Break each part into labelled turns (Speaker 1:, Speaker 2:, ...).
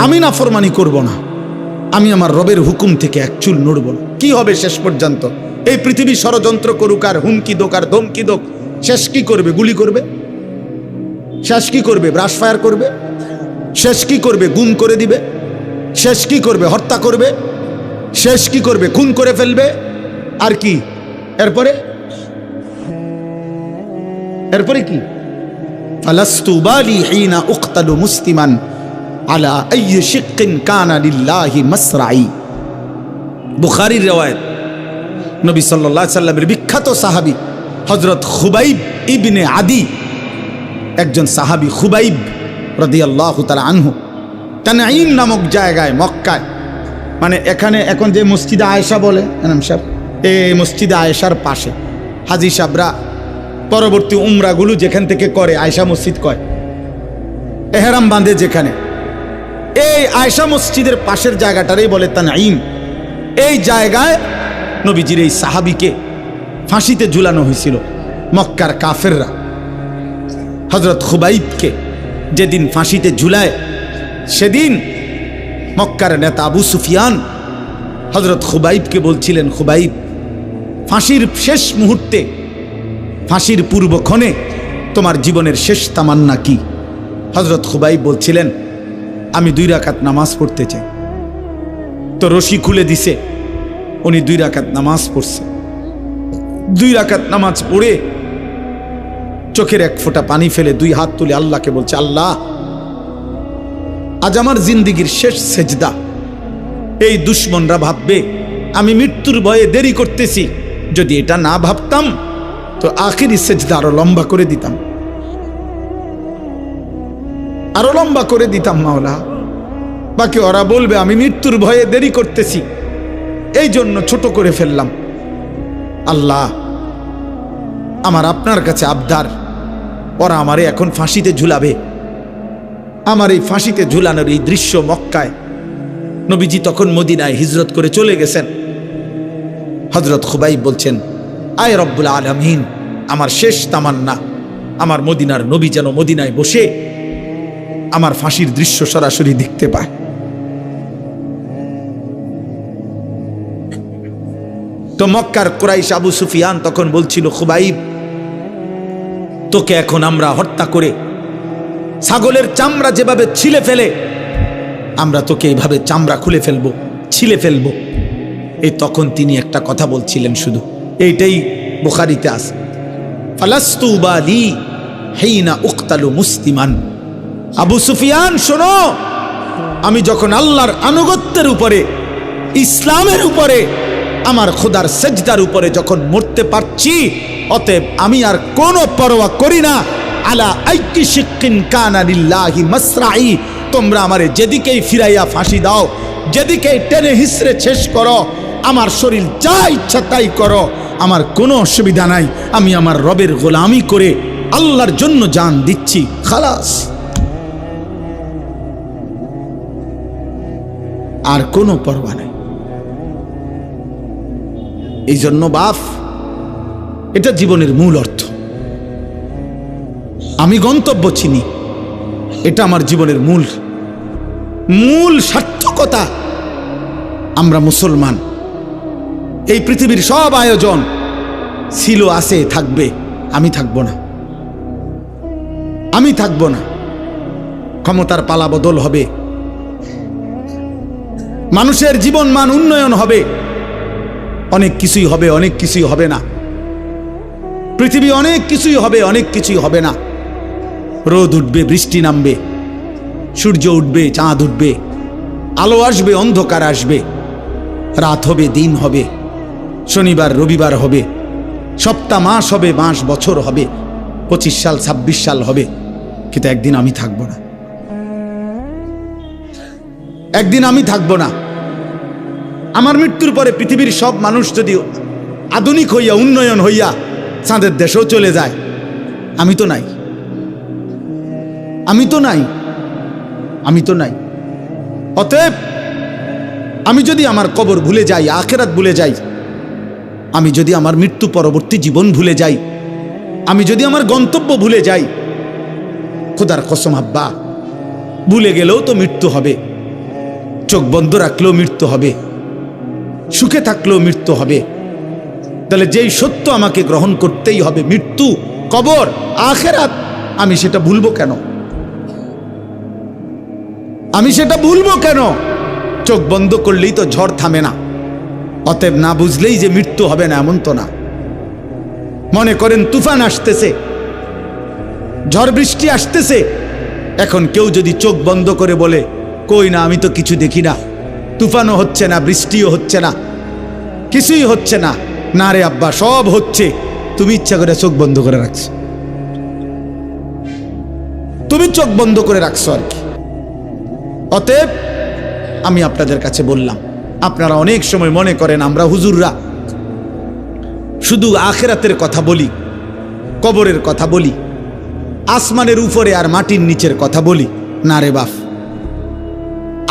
Speaker 1: আমি না ফরমানি করব না। আমি আমার রবের হুকুম থেকে এক চুল নড়ব না। কি হবে শেষ পর্যন্ত? এই পৃথিবী ষড়যন্ত্র করুক আর হুমকি দোক আর ধমকি দোক, শেষ কি করবে? গুলি করবে? শেষ কি করবে? ব্রাশ ফায়ার করবে? শেষ কি করবে? গুম করে দিবে? শেষ কি করবে? হত্যা করবে? শেষ কি করবে? খুন করে ফেলবে? আর কি? এরপরে? এরপরে কি? ফালাস্তু বালি হিনা উক্তালু মুসলিমান। আলা আইয়ি শিক্কিন কানা লিল্লাহি মাসরাই। বুখারীর রিওয়ায়াত। নবী সাল্লাল্লাহু সাল্লামের বিখ্যাত সাহাবী হযরত খুবাইব ইবনে আদি, একজন সাহাবী খুবাইব রাদিয়াল্লাহু তাআলা আনহু তানঈম নামক জায়গায়, মক্কায়। মানে এখানে এখন যে মসজিদে আয়েশা বলে, এনাম সাহেব, এই মসজিদে আয়েশার পাশে। হাজি সাবরা পরবর্তী উমরাগুলো যেখান থেকে করে, আয়েশা মসজিদ কয়। এহেরাম বাঁধে যেখানে। এই আয়সা মসজিদের পাশের জায়গাটারই বলে তানঈম। এই জায়গায় নবীজির এই সাহাবিকে ফাঁসিতে ঝুলানো হয়েছিল মক্কার কাফেররা। হজরত খুবাইবকে যেদিন ফাঁসিতে ঝুলায়, সেদিন মক্কার নেতা আবু সুফিয়ান হজরত খুবাইবকে বলছিলেন, খুবাইব, ফাঁসির শেষ মুহূর্তে, ফাঁসির পূর্বক্ষণে তোমার জীবনের শেষ তামান্না কি? হজরত খুবাইব বলছিলেন আমি দুই রাকাত নামাজ পড়তে চাই। তো রশি খুলে দিছে, উনি দুই রাকাত নামাজ পড়ছে। দুই রাকাত নামাজ পড়ে চোখের এক ফোঁটা পানি ফেলে দুই হাত তুলে আল্লাহকে বলছে, আল্লাহ, আজ আমার জিন্দিগির শেষ সেজদা। এই দুশ্মনরা ভাববে, আমি মৃত্যুর ভয়ে দেরি করতেছি। যদি এটা না ভাবতাম, তো আখিরি সেজদা আরও লম্বা করে দিতাম। আরও লম্বা করে দিতাম মাওলা। বাকি ওরা বলবে, আমি মৃত্যুর ভয়ে দেরি করতেছি। এই জন্য ছোট করে ফেললাম। আল্লাহ, আমার আপনার কাছে আবদার। ওরা আমারে এখন ফাঁসিতে ঝুলাবে। আমার এই ফাঁসিতে ঝুলানোর এই দৃশ্য মক্কায়। নবীজি তখন মদিনায় হিজরত করে চলে গেছেন। হজরত খুবাই বলছেন, আয় রব্বুল আলমিন, আমার শেষ তামান্না। আমার মদিনার নবী যেন মদিনায় বসে আমার ফাঁসির দৃশ্য সরাসরি দেখতে পায়। তো মক্কার কুরাইশ আবু সুফিয়ান তখন বলছিল, খুবাইব, তোকে এখন আমরা হত্যা করে ছাগলের চামড়া যেভাবে ছিলে ফেলে, আমরা তোকে এইভাবে চামড়া খুলে ফেলব, ছিলে ফেলব। এই তখন তিনি একটা কথা বলছিলেন শুধু। এইটাই বুখারিতে আস ফালাস্তু বালি হেইনা উক্তালু মুসলিমান। আবু সুফিয়ান, শোনো। আমি যখন আল্লাহর আনুগত্যের উপরে, ইসলামের উপরে, আমার খোদার সেজদার উপরে যখন মরতে পারছি, অতএব আমি আর কোনো পরোয়া করি না। আলা আইকি শিক্ষিন কানা লিল্লাহি মাসরাই। তোমরা আমারে যেদিকেই ফিরাইয়া ফাঁসি দাও, যেদিকেই টেনে হিসড়ে শেষ করো, আমার শরীর যা ইচ্ছা তাই করো। আমার কোনো অসুবিধা নাই, আমি আমার রবের গোলামি করে আল্লাহর জন্য জান দিচ্ছি। খালাস। আর কোনো পরোয়া নেই। এই জন্য বাপ, এটা জীবনের মূল অর্থ। আমি গন্তব্য চিনি, এটা আমার জীবনের মূল মূল সার্থকতা। আমরা মুসলমান, এই পৃথিবীর সব আয়োজন ছিল, আছে, থাকবে, আমি থাকব না। আমি থাকব না। ক্ষমতার পালা বদল হবে মানুষের জীবন মান উন্নয়ন হবে। অনেক কিছুই হবে, অনেক কিছুই হবে না। পৃথিবী অনেক কিছুই হবে, অনেক কিছুই হবে না। রোদ উঠবে, বৃষ্টি নামবে, সূর্য উঠবে, চাঁদ উঠবে, আলো আসবে, অন্ধকার আসবে। রাত হবে, দিন হবে, শনিবার, রবিবার হবে, সপ্তাহ, মাস হবে, মাস, বছর হবে, পঁচিশ সাল, ছাব্বিশ সাল হবে, কিন্তু একদিন আমি থাকব না। একদিন আমি থাকব না। আমার মৃত্যুর পরে পৃথিবীর সব মানুষ যদি আধুনিক হইয়া, উন্নয়ন হইয়া চাঁদের দেশেও চলে যায়, আমি তো নাই। আমি তো নাই। আমি তো নাই। অতএব আমি যদি আমার কবর ভুলে যাই, আখেরাত ভুলে যাই, আমি যদি আমার মৃত্যু পরবর্তী জীবন ভুলে যাই, আমি যদি আমার গন্তব্য ভুলে যাই, খোদার কসম, আব্বা, ভুলে গেলেও তো মৃত্যু হবে, চোখ বন্ধ রাখলেও মৃত্যু হবে। সুখে থাকলেও মৃত্যু হবে। তাহলে যেই সত্য আমাকে গ্রহণ করতেই হবে, মৃত্যু, কবর, আখেরাত, আমি সেটা ভুলবো কেন? আমি সেটা ভুলবো কেন? চোখ বন্ধ করলেই তো ঝড় থামে না। অতএব না বুঝলেই যে মৃত্যু হবে না, এমন তো না। মনে করেন তুফান আসতেছে, ঝড় বৃষ্টি আসতেছে। এখন কেউ যদি চোখ বন্ধ করে বলে, কই না, আমি তো কিছু দেখি না। তুফানও হচ্ছে না, বৃষ্টিও হচ্ছে না, কিছুই হচ্ছে না। না রে আব্বা, সব হচ্ছে। তুমি ইচ্ছা করে চোখ বন্ধ করে রাখছো। তুমি চোখ বন্ধ করে রাখছো আর কি। অতএব আমি আপনাদের কাছে বললাম, আপনারা অনেক সময় মনে করেন আমরা হুজুররা। শুধু আখেরাতের কথা বলি, কবরের কথা বলি, আসমানের উপরে আর মাটির নিচের কথা বলি। না রে বাফ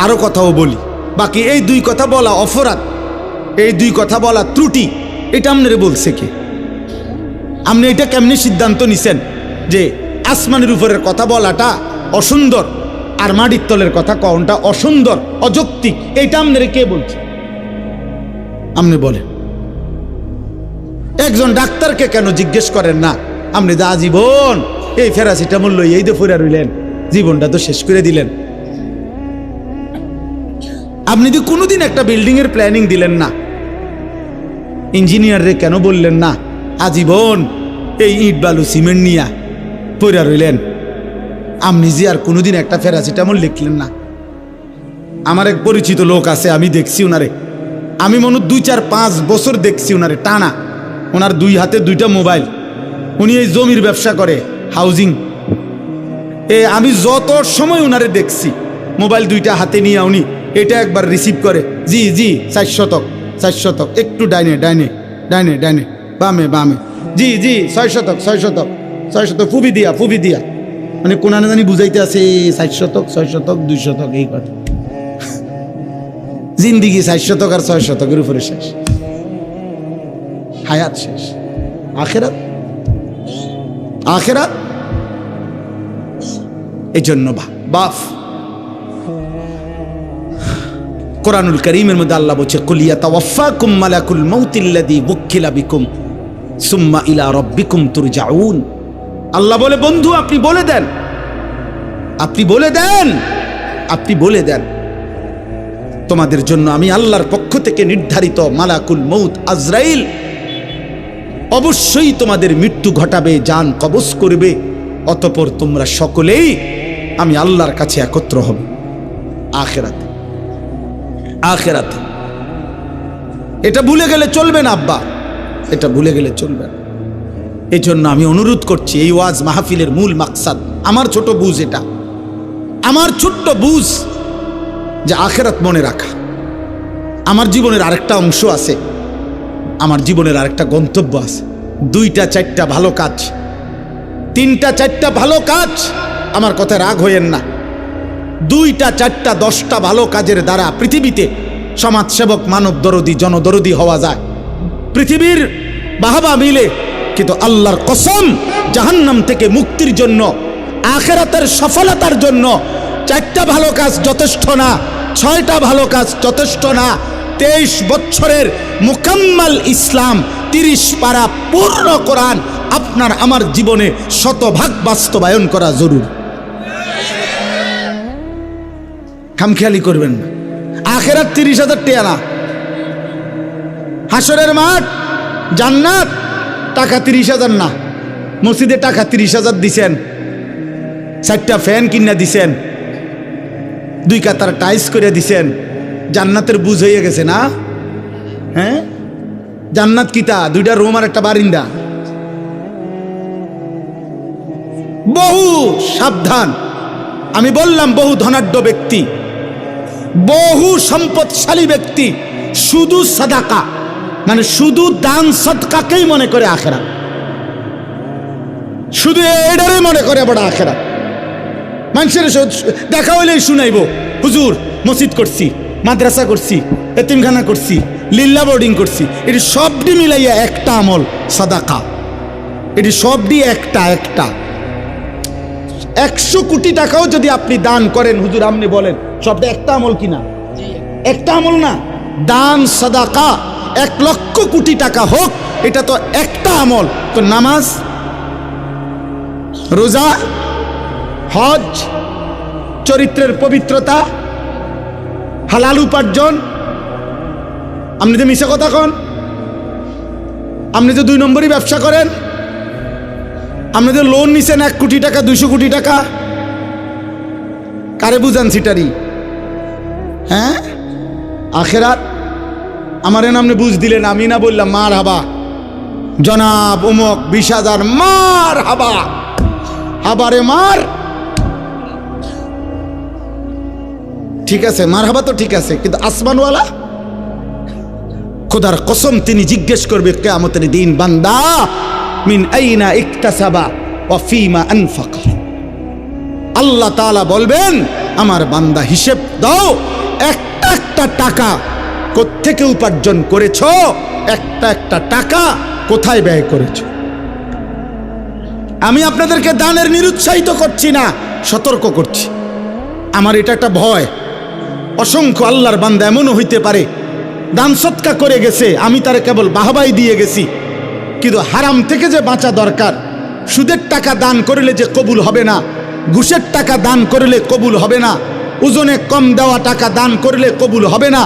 Speaker 1: আরও কথাও বলি। বাকি এই দুই কথা বলা অপরাধ, এই দুই কথা বলা ত্রুটি, এটা আপনারে বলছে কে? আপনি এটা কেমনি সিদ্ধান্ত নিছেন যে আসমানের উপরের কথা বলাটা অসুন্দর, আর মাটির তলের কথা কনটা অসুন্দর, অযৌক্তিক এইটা আপনারে কে বলছে? আপনি বলেন। একজন ডাক্তারকে কেন জিজ্ঞেস করেন না? আপনি যা জীবন এই ফেরাসিটামল লই এই তো ফুরা রইলেন, জীবনটা তো শেষ করে দিলেন। আপনি তো কোনোদিন একটা বিল্ডিং এর প্ল্যানিং দিলেন না। ইঞ্জিনিয়াররে কেন বললেন না? আজীবন এই ইট বালু সিমেন্ট নিয়া পইরা রইলেন। আপনি যে আর কোনোদিন একটা ফেরাসিটামল লিখলেন না। আমার এক পরিচিত লোক আছে, আমি দেখছি ওনারে আমি মনে দুই চার পাঁচ বছর দেখছি ওনারে টানা। ওনার দুই হাতে দুইটা মোবাইল। উনি এই জমির ব্যবসা করে হাউজিং এ, আমি যত সময় ওনারে দেখছি, মোবাইল দুইটা হাতে নিয়ে উনি এটা একবার রিসিভ করে। জি জি চার শতক চার শতক। একটু ডাইনে ডাইনে ডাইনে ডাইনে। বামে বামে। জি জি, ছয় শতক ছয় শতক ছয় শতক। ফুবি দিয়া ফুবি দিয়া। মানে কোনানে জানি বুঝাইতে আছে ষাট শতক, ছয় শতক, দুই শতক, এই কথা। জিন্দিগি ষাট শতক আর ছয় শতকের উপরে শেষ। হায়াত শেষ। আখেরাত? আখেরাত? এই জন্য বা কোরআনুল করিমের মধ্যে আল্লাহ বলছে কুলিয়া তাওয়াফাকুম মালাকুল মৌতিল্লাদি বুক্কিলা বিকুম, সুম্মা ইলা রাব্বিকুম তুরজাউন। আল্লাহ বলে, বন্ধু, আপনি বলে দেন। আপনি বলে দেন? আপনি বলে দেন। তোমাদের জন্য আমি আল্লাহর পক্ষ থেকে নির্ধারিত মালাকুল মৌত আজরাইল, অবশ্যই তোমাদের মৃত্যু ঘটাবে, যান কবজ করবে, অতপর তোমরা সকলেই আমি আল্লাহর কাছে একত্র হবে, আখেরাতে। আখেরাতে। এটা ভুলে গেলে চলবে না, আব্বা। এটা ভুলে গেলে চলবে না। এই জন্য আমি অনুরোধ করছি, এই ওয়াজ মাহফিলের মূল মাকসাদ, আমার ছোট বুঝ এটা। আমার ছোট্ট বুঝ যে আখেরাত মনে রাখা। আমার জীবনের আরেকটা অংশ আছে, আমার জীবনের আরেকটা গন্তব্য আছে। দুইটা, চারটা ভালো কাজ, তিনটা, চারটা ভালো কাজ, আমার কথা রাগ হইয়েন না। দুইটা, চারটা, দশটা ভালো কাজের দ্বারা পৃথিবীতে সমাজসেবক মানব দরদি, জনদরদি হওয়া যায়। পৃথিবীর বাহাবা মিলে কিন্তু আল্লাহর কসম জাহান্নাম থেকে মুক্তির জন্য, আখেরাতের সফলতার জন্য চারটা ভালো কাজ যথেষ্ট না, ছয়টা ভালো কাজ যথেষ্ট না, তেইশ বছরের মুকাম্মাল ইসলাম তিরিশ পারা পূর্ণ কোরআন আপনার আমার জীবনে শতভাগ বাস্তবায়ন করা জরুরি। খামখেয়ালি করবেন। না আখেরাত তিরিশ হাজার টিয়া না। হাসরের মাঠ, জান্নাত, টাকা তিরিশ হাজার না। মসজিদে টাকা তিরিশ হাজার দিছেন। চারটা ফ্যান কিনা দিছেন। দুই কাতার টাইস করে দিছেন। জান্নাতের বুঝ হয়ে গেছে না? হ্যাঁ? জান্নাত কিতা দুইটা রুম আর একটা বারিন্দা। বহু সাবধান। আমি বললাম বহু ধনাঢ্য ব্যক্তি। বহু সম্পদশালী ব্যক্তি, শুধু সাদাকা মানে শুধু দান সৎকাকেই মনে করে আখেরা। শুধু এটারই মনে করে বড় আখেরা। মানুষের দেখা হইলেই শুনাইব, হুজুর, মসজিদ করছি, মাদ্রাসা করছি, এতিমখানা করছি, লিল্লা বোর্ডিং করছি, এটি সবটি মিলাইয়া একটা আমল, সাদাকা। এটি সবটি একটা একটা। একশো কোটি টাকাও যদি আপনি দান করেন হুজুর আপনি বলেন সবটা একটা আমল কিনা? একটা আমল না দান সাদাকা এক লক্ষ কোটি টাকা হোক এটা তো একটা আমল। তো নামাজ রোজা হজ চরিত্রের পবিত্রতা হালাল উপার্জন আপনি যে মিশে কথা কন আপনি যে দুই নম্বরই ব্যবসা করেন আপনি যে লোন নিছেন এক কোটি টাকা, দুইশো কোটি টাকা? কারে বুঝান সিটারি? হ্যাঁ? আখেরাত? আমার আপনি বুঝ দিলেন, আমি না বললাম, মার হাবা। জনাব উমক, বিশ হাজার, মার হাবা। হাবারে মার। ঠিক আছে, মার হাবা তো ঠিক আছে, কিন্তু আসমানওয়ালা? খোদার কসম, তিনি জিজ্ঞেস করবে কে কেয়ামতের দিন বান্দা মিন আইনা ইকতাসাবা ওয়া ফিমা আনফাকা। আল্লাহ তাআলা বলবেন, আমার বান্দা হিসেব দাও, একটা একটা টাকা কোত্থেকে উপার্জন করেছ, একটা একটা টাকা কোথায় ব্যয় করেছ? আমি আপনাদেরকে দানের নিরুৎসাহিত করছি না, সতর্ক করছি। আমার এটা একটা ভয়। অসংখ্য আল্লাহর বান্দা এমনও হইতে পারে, দান সৎকা করে গেছে, আমি তারে কেবল বাহবাই দিয়ে গেছি। কিন্তু হারাম থেকে যে বাঁচা দরকার, সুদের টাকা দান করলে যে কবুল হবে না, ঘুষের টাকা দান করলে কবুল হবে না, ওজনে কম দেওয়া টাকা দান করলে কবুল হবে না,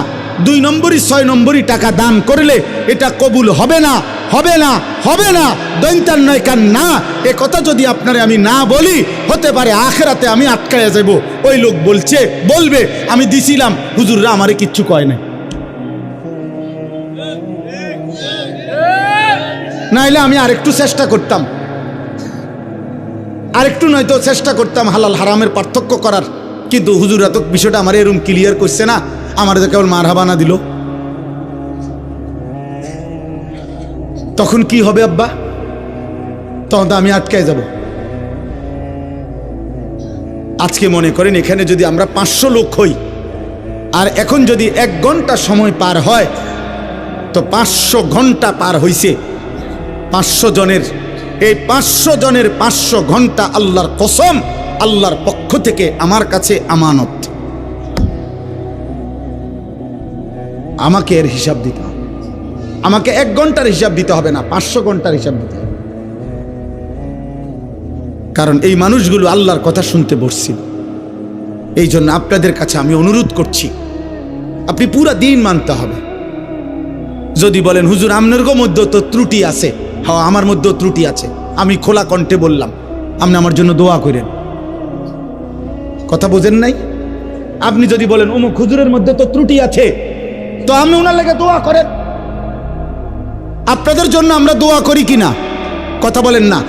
Speaker 1: দুই নম্বরই, ছয় নম্বরই টাকা দান করলে এটা কবুল হবে না হবে না হবে না, দৈন্তার নয় কান না, এ কথা যদি আপনারে আমি না বলি, হতে পারে আখেরাতে আমি আটকায়া যাব ওই লোক বলছে, বলবে, আমি দিছিলাম, হুজুররা আমারে কিচ্ছু কয় নাই। নাইলে আমি আরেকটু চেষ্টা করতাম। আরেকটু নয়তো চেষ্টা করতাম হালাল হারামের পার্থক্য করার। কিন্তু হুজুর, এত বিষয়টা আমার এরম ক্লিয়ার করছে না, আমার তো কেবল মার হাবানা দিল। তখন কি হবে আব্বা? তখন তো আমি আটকায় যাব। আজকে মনে করেন এখানে যদি আমরা পাঁচশো লোক হই, আর এখন যদি এক ঘণ্টা সময় পার হয়, তো পাঁচশো ঘণ্টা পার হইছে। পাঁচশো জনের, এই পাঁচশো জনের পাঁচশো ঘণ্টা আল্লাহর কসম, আল্লাহর পক্ষ থেকে আমার কাছে আমানত। আমাকে এর হিসাব দিতে হবে। আমাকে এক ঘণ্টার হিসাব দিতে হবে না, পাঁচশো ঘণ্টার হিসাব দিতে হবে। কারণ এই মানুষগুলো আল্লাহর কথা শুনতে বসছিল। এই জন্য আপনাদের কাছে আমি অনুরোধ করছি, আপনি পুরা দিন মানতে হবে। যদি বলেন, হুজুর আপনার মধ্যে তো ত্রুটি আছে। হ্যাঁ আমার মধ্যেও ত্রুটি আছে। আমি খোলা কণ্ঠে বললাম, আপনি আমার জন্য দোয়া করেন। কথা বোঝেন নাই? আপনি যদি বলেন অমুক হুজুরের মধ্যে তো ত্রুটি আছে, তো আমি ওনার লেগে দোয়া করেন। আপনাদের জন্য আমরা দোয়া করি কি না? কথা বলেন না।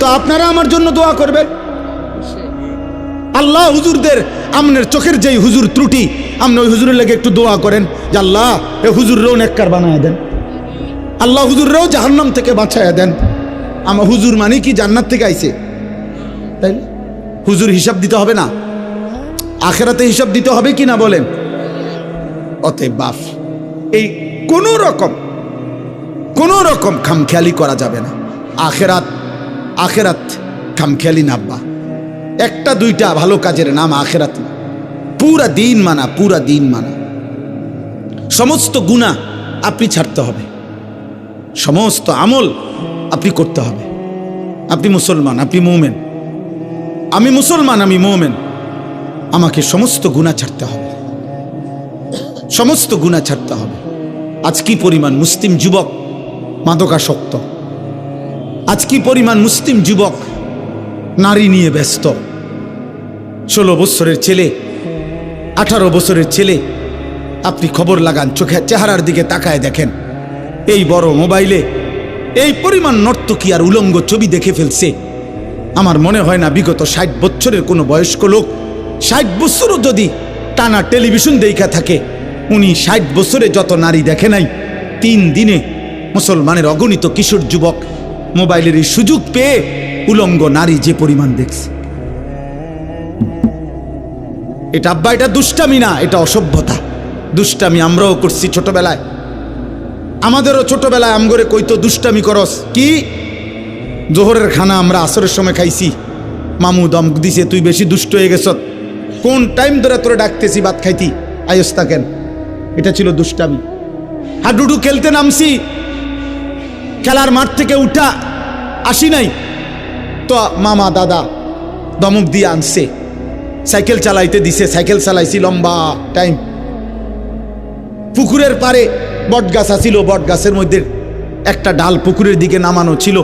Speaker 1: তো আপনারা আমার জন্য দোয়া করবেন? আল্লাহ হুজুরদের আমনের চোখের যেই হুজুর ত্রুটি, আপনি ওই হুজুরের লেগে একটু দোয়া করেন। যে আল্লাহ, এ হুজুররেও নেককার বানায় দেন। আল্লাহ হুজুররাও জাহান্নাম থেকে বাঁচাইয়া দেন। আমার হুজুর মানে কি? জান্নাত থেকে আইছে। তাই? হুজুর হিসাব দিতে হবে না। আখেরাতে হিসাব দিতে হবে কি না বলেন? অতএব বাপ এই কোনো রকম কোনো রকম খামখেয়ালি করা যাবে না। আখেরাত আখেরাত খামখেয়ালি নাব্বা একটা, দুইটা ভালো কাজের নাম আখেরাত না। পুরা দিন মানা, পুরা দিন মানা। সমস্ত গুণা আপনি ছাড়তে হবে। সমস্ত আমল আপনি করতে হবে। আপনি মুসলমান, আপনি মৌমেন। আমি মুসলমান, আমি মৌমেন। আমাকে সমস্ত গুণা ছাড়তে হবে। সমস্ত গুণা ছাড়তে হবে। আজ কি পরিমাণ মুসলিম যুবক মাদকাসক্ত? আজ কি পরিমাণ মুসলিম যুবক নারী নিয়ে ব্যস্ত? ষোলো বছরের ছেলে, আঠারো বছরের ছেলে, আপনি খবর লাগান, চোখে চেহারার দিকে তাকায় দেখেন। এই বড় মোবাইলে এই পরিমাণ নর্তকী আর উলঙ্গ ছবি দেখে ফেলছে। আমার মনে হয় না বিগত ষাট বছরের কোনো বয়স্ক লোক ষাট বছরও যদি টানা টেলিভিশন দেখা থাকে, উনি ষাট বছরে যত নারী দেখে নাই, তিন দিনে মুসলমানের অগণিত কিশোর যুবক মোবাইলের এই সুযোগ পেয়ে উলঙ্গ নারী যে পরিমাণ দেখছে। এটা আব্বা, এটা দুষ্টামি না, এটা অসভ্যতা। দুষ্টামি আমরাও করছি ছোটবেলায়। আমাদেরও ছোটবেলায় আমগরে কইতো, দুষ্টামি করস। কি? জোহরের খানা আমরা আসরের সময় খাইছি। মামু দম দিছে, তুই বেশি দুষ্ট হয়ে গেছ কোন টাইম ধরে তোরে ডাকতেছি ভাত খাইতি? আয়স থাকেন এটা ছিল দুষ্টামি। হাডুডু খেলতে নামছি। খেলার মাঠ থেকে উঠা আসি নাই। তো মামা, দাদা দমক দিয়ে আনছে। সাইকেল চালাইতে দিছে, সাইকেল চালাইছি লম্বা টাইম। পুকুরের পারে বট গাছ আছিল বট গাছের মধ্যে একটা ডাল পুকুরের দিকে নামানো ছিল।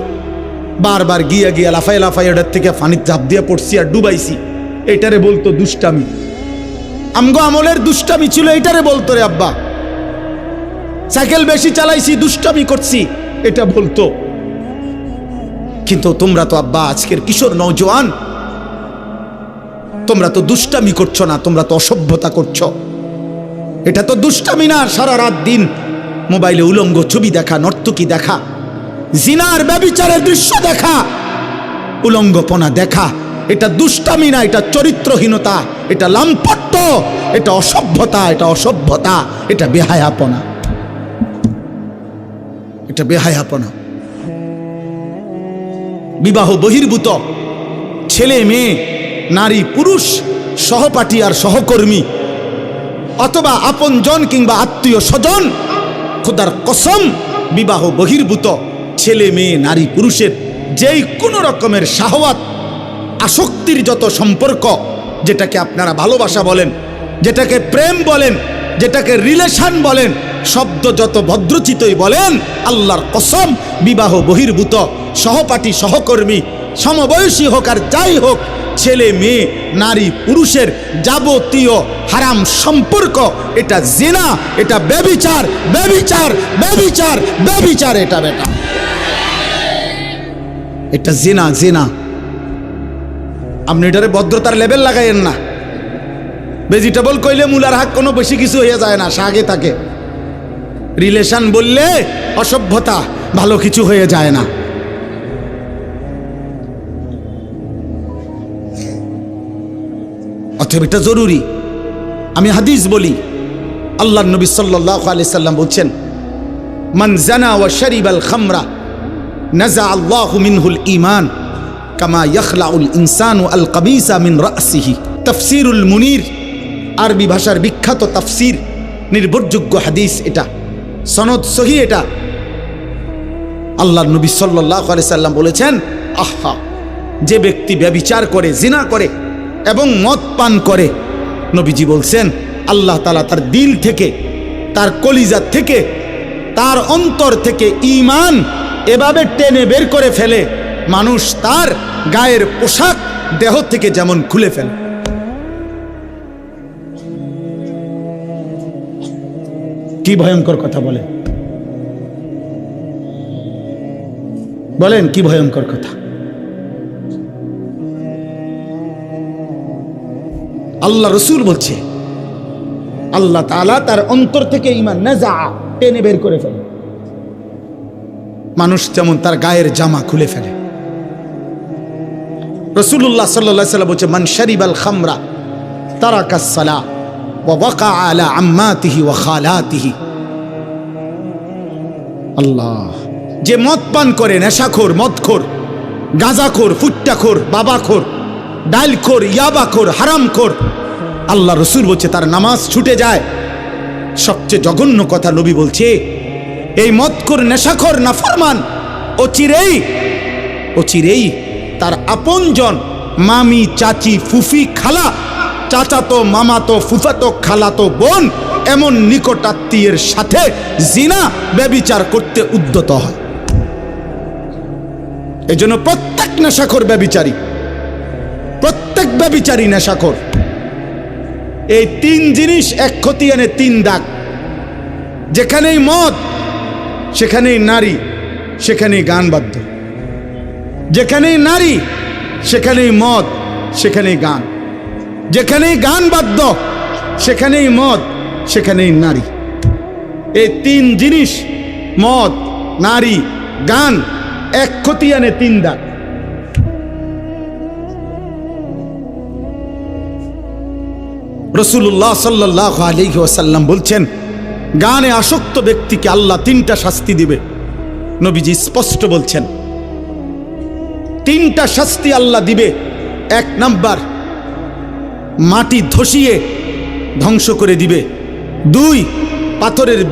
Speaker 1: বারবার গিয়া গিয়া লাফাই লাফাই ওটার থেকে ফানির ঝাপ দিয়ে পড়ছি আর ডুবাইছি। এটারে বলতো দুষ্টামি। আমগো আমলের দুষ্টামি ছিল, এটারে বলতো রে আব্বা। সাইকেল বেশি চালাইছি, দুষ্টামি করছি, এটা বলতো। কিন্তু তোমরা তো আব্বা আজকের কিশোর নৌজওয়ান তোমরা তো দুষ্টামি করছ না, তোমরা তো অসভ্যতা করছ। এটা তো দুষ্টামি না সারা রাত দিন। মোবাইলে উলঙ্গ ছবি দেখা, নর্তকী দেখা, জিনার ব্যবিচারের দৃশ্য দেখা, উলঙ্গপনা দেখা। এটা দুষ্টামি না, এটা চরিত্রহীনতা, এটা লাম্পট্য, এটা অসভ্যতা এটা অসভ্যতা, এটা বেহায়াপনা। এটা বেহায়াপনা। বিবাহ বহির্ভূত, ছেলে, মেয়ে, নারী, পুরুষ, সহপাঠী আর সহকর্মী, অথবা আপনজন কিংবা আত্মীয় স্বজন খোদার কসম, বিবাহ বহির্ভূত, ছেলে মেয়ে, নারী, পুরুষের যেই কোনো রকমের শাহওয়াত, আসক্তির যত সম্পর্ক, যেটাকে আপনারা ভালোবাসা বলেন, যেটাকে প্রেম বলেন, যেটাকে রিলেশন বলেন, শব্দ যত ভদ্রচিতই বলেন, আল্লাহর কসম, বিবাহ বহির্ভূত, সহপাঠী, সহকর্মী সমবয়সী হোক আর যাই হোক, ছেলে মেয়ে, নারী, পুরুষের যাবতীয় হারাম সম্পর্ক, এটা জেনা, এটা ব্যবিচার ব্যবিচার ব্যবিচার ব্যবিচার এটা বেটা। এটা জেনা জেনা। আপনি এটারে ভদ্রতার লেভেল লাগাইয়েন না। ভেজিটেবল কইলে মূলার হাক কোনো বেশি কিছু হয়ে যায় না সাগে থাকে। রিলেশন বললে অসভ্যতা ভালো কিছু হয়ে যায় না। অতএব এটা জরুরি। আমি হাদিস বলি আল্লাহ নবী সাল্লাহ আলি সাল্লাম বলছেন, মান জানা ওয়া শরিব আল খামরা, নাজা আল্লাহ মিনহুল ইমান কামা ইনসান ও আল কাবিসা মিন রাসিহি। তফসিরুল মুনির, আরবি ভাষার বিখ্যাত তাফসির, নির্ভরযোগ্য হাদিস এটা, সনদ সহি এটা। আল্লাহ নবী সাল্লাহ আলি সাল্লাম বলেছেন, আহা, যে ব্যক্তি ব্যবিচার করে, জিনা করে এবং মদ পান করে। নবীজি বলছেন, আল্লাহ তালা তার দিল থেকে, তার কলিজা থেকে, তার অন্তর থেকে ইমান এভাবে টেনে বের করে ফেলে। মানুষ তার গায়ের পোশাক দেহ থেকে যেমন খুলে ফেলে। কি ভয়ঙ্কর কথা বলেন। বলেন, কি ভয়ঙ্কর কথা? আল্লাহ রসুল বলছে, আল্লাহ তালা তার অন্তর থেকে ইমান নাজা টেনে বের করে ফেলে। মানুষ যেমন তার গায়ের জামা খুলে ফেলে। রসুল্লাহ সাল্লাহ সাল্লাম বলছে, মান শরিবাল খামরা তারা কাসালা ওয়াকা আলা আম্মাতিহি আল্লাহ, যে মদ পান করে, নেশাখোর, মদখোর, গাঁজাখোর, ফুট্টাখোর, বাবাখোর ডাইলখোর ইয়াবাখোর হারামখোর আল্লাহ রসুল বলছে, তার নামাজ ছুটে যায়। সবচেয়ে জঘন্য কথা নবী বলছে, এই মদখোর নেশাখোর না ফরমান ও চিরেই তার আপনজন, মামি, চাচি, ফুফি, খালা, চাচাতো, মামাতো, ফুফাতো, খালাতো বোন, এমন নিকটাত্মীয়ের সাথে জিনা, ব্যবিচার করতে উদ্যত হয়। এজন্য প্রত্যেক নেশাখোর ব্যবিচারী ব্যবিচারী নেশাখোর এই তিন জিনিস এক ক্ষতি এনে তিন দাগ। যেখানেই মদ, সেখানেই নারী, সেখানেই গান বাদ্য। যেখানেই নারী, সেখানেই মদ, সেখানেই গান। যেখানেই গান বাদ্য, সেখানেই মদ, সেখানেই নারী। এই তিন জিনিস, মদ, নারী, গান, এক ক্ষতি আনে তিন দাগ। রসুল্লাহ সাল্লাহ আলিহি ওসাল্লাম বলছেন, গানে আসক্ত ব্যক্তিকে আল্লাহ তিনটা শাস্তি দিবে। নবীজি স্পষ্ট বলছেন, তিনটা শাস্তি আল্লাহ দিবে। এক নাম্বার, মাটি ধসিয়ে ধ্বংস করে দিবে। দুই, পাথরের